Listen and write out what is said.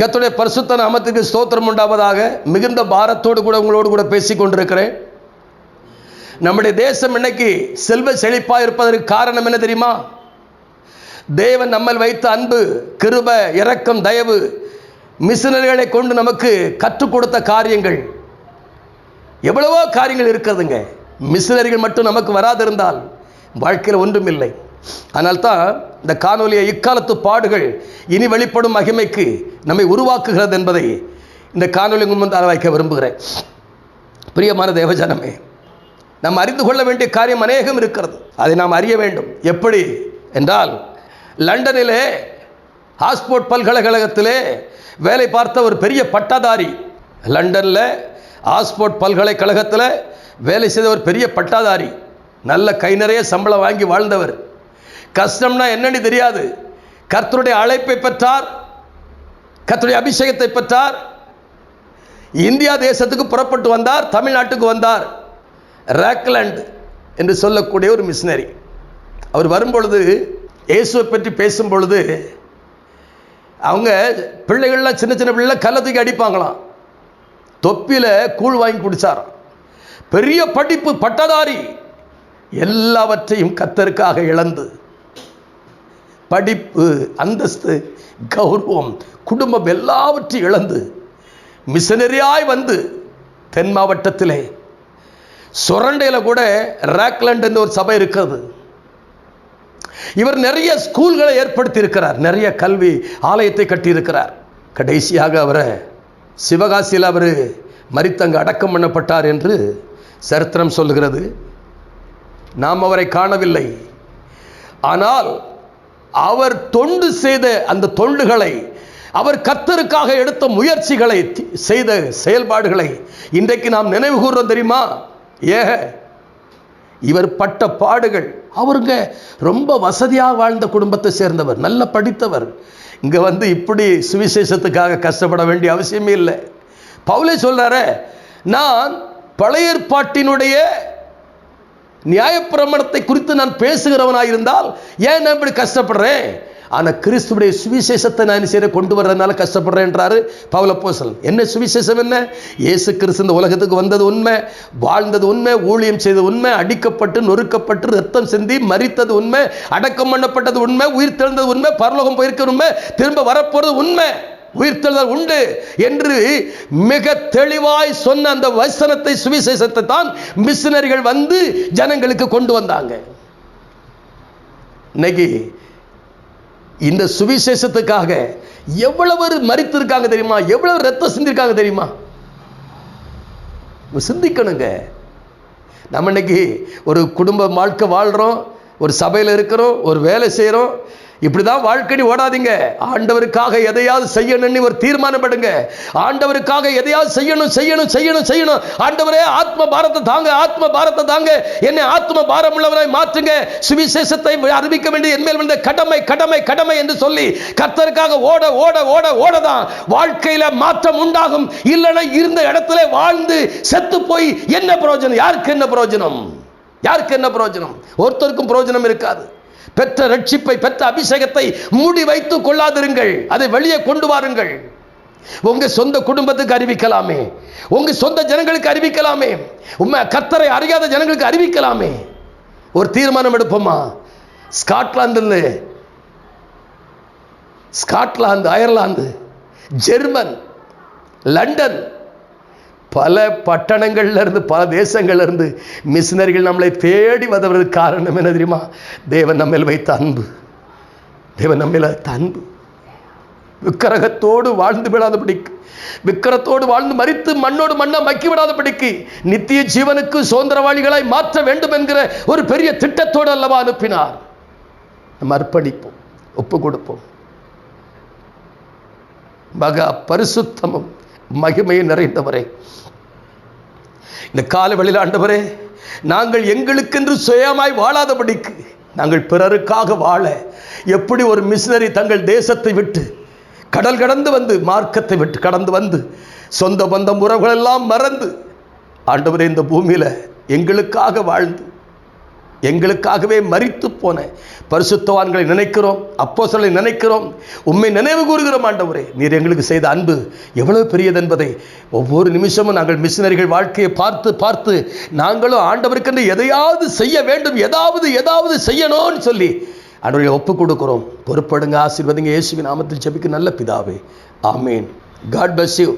கத்துடைய பரிசுத்த நாமத்துக்கு ஸ்தோத்திரம் உண்டாவதாக மிகுந்த பாரத்தோடு கூட உங்களோடு கூட பேசிக் கொண்டிருக்கிறேன். நம்முடைய தேசம் இன்னைக்கு செல்வ செழிப்பாக இருப்பதற்கு காரணம் என்ன தெரியுமா? தேவன் நம்மள் வைத்த அன்பு கிருப இரக்கம் தயவு மிஷினர்களை கொண்டு நமக்கு கற்றுக் கொடுத்த காரியங்கள். எவ்வளவோ காரியங்கள் இருக்கிறதுங்க. மிஷினரிகள் மட்டும் நமக்கு வராதிருந்தால் வாழ்க்கையில் ஒன்றுமில்லை அதனால்தான் இந்த காணொலியை இக்காலத்து பாடுகள் இனி வெளிப்படும் மகிமைக்கு நம்மை உருவாக்குகிறது என்பதை இந்த காணொலி முன் அளவாய்க்க விரும்புகிறேன். பிரியமான தேவஜனமே நாம் அறிந்து கொள்ள வேண்டிய காரியம் அநேகம் இருக்கிறது. அதை நாம் அறிய வேண்டும். எப்படி என்றால் லண்டனிலே ஆஸ்போர்ட் பல்கலைக்கழகத்திலே வேலை பார்த்த ஒரு பெரிய பட்டாதாரி லண்டனில் ஆஸ்போர்ட் பல்கலைக்கழகத்தில் வேலை செய்த ஒரு பெரிய பட்டாதாரி நல்ல கை நிறைய சம்பளம் வாங்கி வாழ்ந்தவர். கஷ்டம்னா என்னன்னு தெரியாது. கர்த்தருடைய அழைப்பை பெற்றார். கர்த்தருடைய அபிஷேகத்தை பெற்றார். இந்தியா தேசத்துக்கு புறப்பட்டு வந்தார். தமிழ்நாட்டுக்கு வந்தார். ரேக்லண்ட் என்று சொல்லக்கூடிய ஒரு மிஷினரி அவர் வரும்பொழுது இயேசுவை பற்றி பேசும் பொழுது அவங்க பிள்ளைகள்லாம் சின்ன சின்ன பிள்ளை கல்லை அடிப்பாங்களாம். தொப்பியில் கூழ் வாங்கி குடிச்சாராம். பெரிய படிப்பு பட்டதாரி. எல்லாவற்றையும் கத்தருக்காக இழந்து படிப்பு அந்தஸ்து கௌரவம் குடும்பம் எல்லாவற்றையும் இழந்து மிஷனரியாய் வந்து தென் மாவட்டத்திலே சுரண்டையில் கூட ராக்லண்ட் என்று ஒரு சபை இருக்கிறது. இவர் நிறைய ஸ்கூல்களை ஏற்படுத்தி இருக்கிறார் நிறைய கல்வி ஆலயத்தை கட்டியிருக்கிறார். கடைசியாக அவரை சிவகாசியில் அவர் மறித்தங்க அடக்கம் பண்ணப்பட்டார் என்று சரித்திரம் சொல்லுகிறது. நாம் அவரை காணவில்லை. ஆனால் அவர் தொண்டு செய்த அந்த தொண்டுகளை அவர் கத்தருக்காக எடுத்த முயற்சிகளை செய்த செயல்பாடுகளை இன்றைக்கு நாம் நினைவு கூறுறோம் தெரியுமா? ஏ இவர் பட்ட பாடுகள். அவருங்க ரொம்ப வசதியாக வாழ்ந்த குடும்பத்தை சேர்ந்தவர் நல்ல படித்தவர். இங்கே வந்து இப்படி சுவிசேஷத்துக்காக கஷ்டப்பட வேண்டிய அவசியமே இல்லை. பவுலே சொல்கிறார நான் பழைய ஏற்பாட்டினுடைய நியாயப்பிரமணத்தை குறித்து நான் பேசுகிறவனாயிருந்தால் ஏன் நான் இப்படி கஷ்டப்படுறேன்? ஆனால் கிறிஸ்துவுடைய சுவிசேஷத்தை நான் என்ன கொண்டு வர்றதுனால கஷ்டப்படுறேன்றாரு பவுல போசல் என்ன சுவிசேஷம் என்ன? இயேசு கிறிஸ்து இந்த உலகத்துக்கு வந்தது உண்மை வாழ்ந்தது உண்மை ஊழியம் செய்தது உண்மை அடிக்கப்பட்டு நொறுக்கப்பட்டு ரத்தம் சிந்தி மறித்தது உண்மை அடக்கம் பண்ணப்பட்டது உண்மை உயிர் தெழுந்தது உண்மை பரலோகம் போயிருக்கிற உண்மை திரும்ப வரப்போறது உண்மை. உயிர்த்தெழுதல் உண்டு என்று மிக தெளிவாய் சொன்ன அந்த வசனத்தை சுவிசேஷத்தை தான் மிஷினரிகள் வந்து ஜனங்களுக்கு கொண்டு வந்தாங்க. இன்னைக்கு இந்த சுவிசேஷத்துக்காக எவ்வளவு மறித்திருக்காங்க தெரியுமா? எவ்வளவு ரத்தம் சிந்திருக்காங்க தெரியுமா? சிந்திக்கணுங்க. நம்ம இன்னைக்கு ஒரு குடும்ப வாழ்க்கை வாழ்கிறோம் ஒரு சபையில் இருக்கிறோம் ஒரு வேலை செய்கிறோம் இப்படிதான் வாழ்க்கை ஓடாதீங்க. ஆண்டவருக்காக எதையாவது செய்யணும்னு ஒரு தீர்மானப்படுங்க. ஆண்டவருக்காக எதையாவது செய்யணும் செய்யணும் செய்யணும் செய்யணும். ஆண்டவரே ஆத்ம பாரத்தை தாங்க ஆத்ம பாரத்தை தாங்க. என்னை ஆத்ம பாரம் உள்ளவராய் மாற்றுங்க. சுவிசேஷத்தை அறிவிக்க வேண்டிய என்மேல் வந்த கடமை கடமை கடமை என்று சொல்லி கர்த்தருக்காக ஓட ஓட ஓட ஓடதான். வாழ்க்கையில மாற்றம் உண்டாகும். இல்லைன்னா இருந்த இடத்துல வாழ்ந்து செத்து போய் என்ன பிரயோஜனம்? யாருக்கு என்ன பிரயோஜனம்? யாருக்கு என்ன பிரயோஜனம்? ஒருத்தருக்கும் பிரயோஜனம் இருக்காது. பெற்ற ரட்சிப்பை பெற்ற அபிஷேகத்தை மூடி வைத்துக் கொள்ளாதிருங்கள். அதை வெளியே கொண்டு வாருங்கள். உங்க சொந்த குடும்பத்துக்கு அறிவிக்கலாமே. உங்க சொந்த ஜனங்களுக்கு அறிவிக்கலாமே. உண்மை கத்தரை அறியாத ஜனங்களுக்கு அறிவிக்கலாமே. ஒரு தீர்மானம் எடுப்போமா? ஸ்காட்லாந்தில் ஸ்காட்லாந்து அயர்லாந்து ஜெர்மன் லண்டன் பல பட்டணங்கள்ல இருந்து பல தேசங்கள்ல இருந்து மிஷினரிகள் நம்மளை தேடி வந்தவருக்கு காரணம் என்ன தெரியுமா? தேவன் நம்மில் வைத்த அன்பு. தேவன் நம்மில் அன்பு. விக்கிரகத்தோடு வாழ்ந்து விடாதபடிக்கு விக்கிரத்தோடு வாழ்ந்து மறித்து மண்ணோடு மண்ணை மக்கி விடாதபடிக்கு நித்திய ஜீவனுக்கு சுதந்திரவாளிகளாய் மாற்ற வேண்டும் என்கிற ஒரு பெரிய திட்டத்தோடு அல்லவா அனுப்பினார். நம்ம அர்ப்பணிப்போம் ஒப்பு கொடுப்போம் மகா பரிசுத்தமும் மகிமையை நிறைந்தவரே. இந்த கால ஆண்டவரே நாங்கள் எங்களுக்கென்று சுயமாய் வாழாதபடிக்கு நாங்கள் பிறருக்காக வாழ எப்படி ஒரு மிஷினரி தங்கள் தேசத்தை விட்டு கடல் கடந்து வந்து மார்க்கத்தை விட்டு கடந்து வந்து சொந்த பந்தம் உறவுகளெல்லாம் மறந்து ஆண்டவரே இந்த பூமியில் எங்களுக்காக வாழ்ந்து எங்களுக்காகவே மறித்து போன பரிசுத்தவான்களை நினைக்கிறோம் அப்போஸ்தலரை நினைக்கிறோம். உண்மை நினைவு கூறுகிறோம் ஆண்டவரே. நீர் எங்களுக்கு செய்த அன்பு எவ்வளவு பெரியது என்பதை ஒவ்வொரு நிமிஷமும் நாங்கள் மிஷினரிகள் வாழ்க்கையை பார்த்து பார்த்து நாங்களும் ஆண்டவருக்கென்று எதையாவது செய்ய வேண்டும் ஏதாவது ஏதாவது செய்யணும்னு சொல்லி ஆண்டவரை ஒப்பு கொடுக்கிறோம். பொறுப்படுங்க ஆசீர்வதிங்க இயேசுவின் நாமத்தில் ஜெபிக்க நல்ல பிதாவே. ஆமேன். God bus you